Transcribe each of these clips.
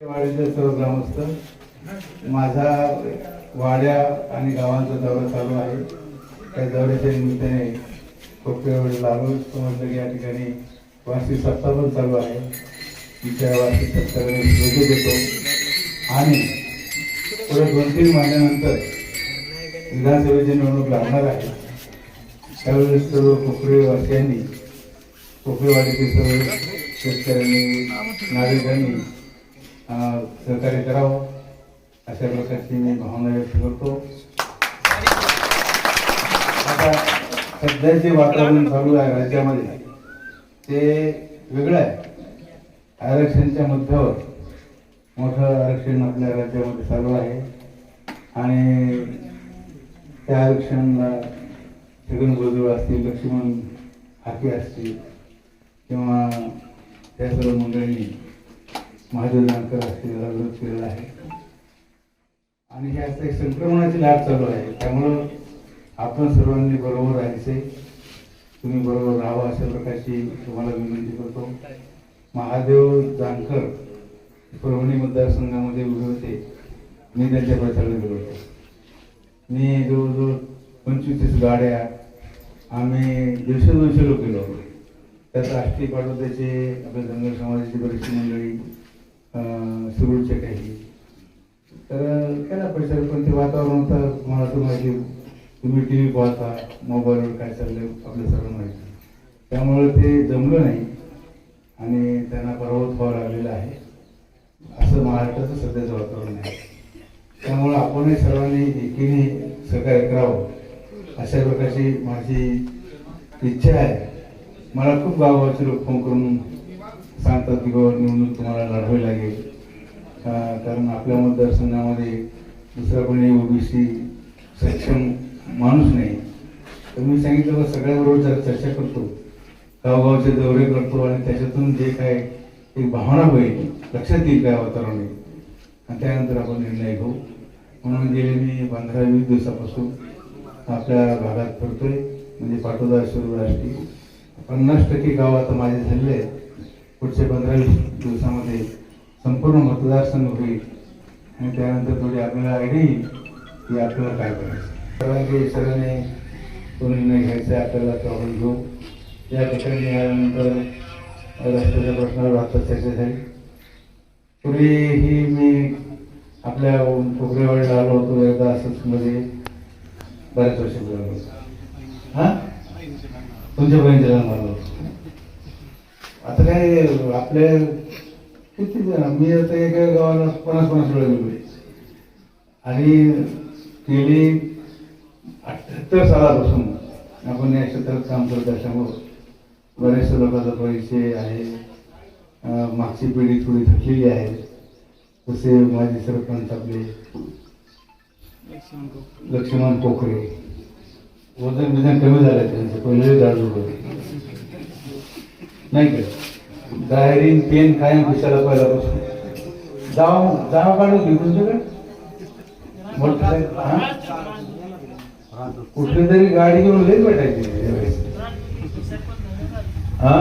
वाडीचे सर्व ग्रामस्थ माझा वाड्या आणि गावांचा दौरा चालू आहे. त्या दौऱ्याच्या निमित्ताने कोपरेवर लागू समजलं की या ठिकाणी वार्षिक सप्ताह पण चालू आहे. तिच्या वार्षिक सप्ताहाला भेटू देतो. आणि पुढे दोन तीन महिन्यानंतर विधानसभेची निवडणूक लागणार आहे. त्यावेळेस सर्व कोपरेवासियांनी कोपरेवाडीतील सर्व शेतकऱ्यांनी नागरिकांनी सहकार्य करावं. अशा प्रकारची मी भावना व्यक्त करतो. आता सध्या जे वातावरण चालू आहे राज्यामध्ये ते वेगळं आहे. आरक्षणच्या मुद्द्यावर मोठं आरक्षण आपल्या राज्यामध्ये चालू आहे. आणि त्या आरक्षणाला छगन भुजबळ असतील लक्ष्मण हाके असतील किंवा त्या सर्व मंडळींनी महादेव जानकर असतील विरोध केलेला आहे. आणि हे आता एक संक्रमणाची लाट चालू आहे. त्यामुळं आपण सर्वांनी बरोबर राहायचे. तुम्ही बरोबर राहावं अशा प्रकारची तुम्हाला विनंती करतो. महादेव जानकर परभणी मतदारसंघामध्ये उभे होते. मी त्यांच्या प्रचाराला गेलो होतो. मी जवळजवळ पंचवीस तीस गाड्या आम्ही दीडशे दोनशे लोक गेलो होतो. त्यात राष्ट्रीय पाठवत्याचे आपल्या धनगर समाजाची बरीचशी मंडळी अं, काही. तर केला परिसर पण ते वातावरण होतं तुम्हाला तर माहिती तुम्ही टी व्ही पाहता मोबाईलवर काय चाललंय आपल्या सर्व माहिती. त्यामुळे ते जमलं नाही आणि त्यांना पराभूत व्हावं लागलेलं आहे. असं महाराष्ट्राचं सध्याचं वातावरण आहे. त्यामुळे आपणही सर्वांनी एकीने सहकार्य करावं. अशा प्रकारची माझी इच्छा आहे. मला खूप गावाचे लोक फोन करून सांगतात की बाबा निवडणूक तुम्हाला लढवावी लागेल. कारण आपल्या मतदारसंघामध्ये दुसरा कोणी ओबीसी सक्षम माणूस नाही. तर मी सांगितलं सगळ्याबरोबर चर्चा करतो गावगावचे दौरे करतो आणि त्याच्यातून जे काय एक भावना होईल लक्षात येईल काय वातावरण आणि त्यानंतर आपण निर्णय घेऊ. म्हणून गेले मी पंधरा वीस दिवसापासून आपल्या भागात फिरतोय म्हणजे पाटोदा शिरूर पन्नास टक्के गाव आता माझे झालेले आहेत. पुढच्या पंधरा वीस दिवसामध्ये संपूर्ण मतदारसंघ होईल आणि त्यानंतर थोडी आपल्याला आयडिया येईल की आपल्याला काय करायचं. सर्वांनी सगळ्यांनी तो निर्णय घ्यायचा आहे आपल्याला तो आपण घेऊ. या ठिकाणी आल्यानंतर रस्त्याच्या प्रश्नावर आता चर्चा झाली पूर्वीही मी आपल्या कोकरेवाडीला आलो होतो एकदा असंच मध्ये बऱ्याच वर्षापूर्वी आलो होतो. हा? तुमच्या बहिणीला मारलो आता काय आपल्या किती जण? मी आता एका गावाला पन्नास पन्नास वेळा गेलोय आणि गेली अठ्याहत्तर सालापासून आपण या क्षेत्रात काम करत असल्यामुळं बऱ्याचशा लोकांचा परिचय आहे. मागची पिढी थोडी थकलेली आहे. तसे माझे सरपंच आपले लक्ष्मण कोकरे. वजन बिजन कमी झालं त्यांचं. पहिले होते नाही का? डायरी पेन कायम दिसायला पहिल्यापासून. जाव जाव काढू घेऊ तुमच्याकडे. मोठं कुठली तरी गाडी घेऊन लई भेटायची. हा?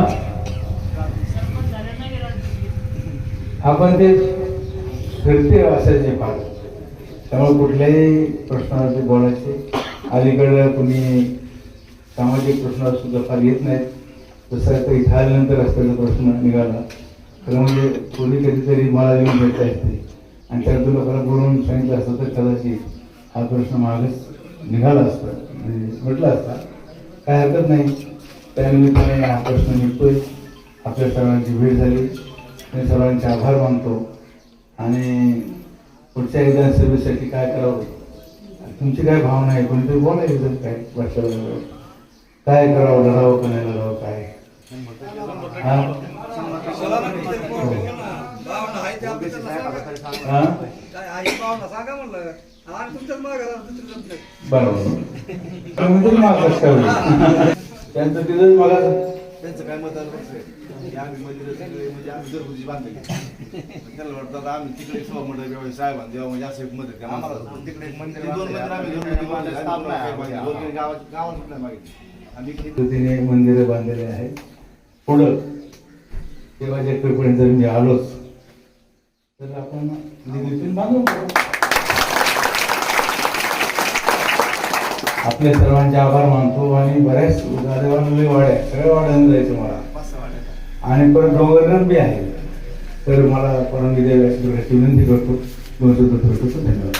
आपण ते फिरते असायचे फार त्यामुळे कुठल्याही प्रश्नावरती बोलायचे. अलीकडे कुणी सामाजिक प्रश्नावर सुद्धा फार येत नाहीत. जसं आता इथं आल्यानंतर रस्त्याचा प्रश्न निघाला. तर म्हणजे कोणी कधीतरी मला येऊन भेटता येते आणि त्या लोकांना बोलून सांगितलं असतं तर कदाचित हा प्रश्न मागच निघाला असता. म्हणजे म्हटलं असता. काय हरकत नाही. त्यानिमित्ताने हा प्रश्न निघतोय. आपल्या सर्वांची भेट झाली. मी सर्वांचे आभार मानतो. आणि पुढच्या विधानसभेसाठी काय करावं? तुमची काय भावना आहे? कोणतरी एकदम काय? भाषा काय करावं? लढावं का नाही लढावं काय? बरोबर मागास काय त्यांचं तिथं मला त्यांचं काय मत आहे की आम्ही मंदिर सगळे म्हणजे आम्ही घरगुती बांधले त्याला वाटतात आम्ही तिकडे सभा मंडळ व्यवहार साहेबांना देवा म्हणजे असं एक मदत करा आम्हाला तिकडे एक मंदिर दोन मंदिर आम्ही घरगुती बांधले गावात गावात सुद्धा मागितली आम्ही इकडे पद्धतीने मंदिरं बांधलेले आहेत पुढं देवाच्या कृपेने जर मी आलोच तर आपण निधीतून बांधून आपल्या सर्वांचे आभार मानतो आणि बऱ्याच गाड्यावर वाड्या सगळ्या वाड्यानं जायचं मला. आणि परत डोंगरगण बी आहे. तर मला परवानगी द्यावी अशी विनंती करतो. दोन शब्द थोडक्यात धन्यवाद.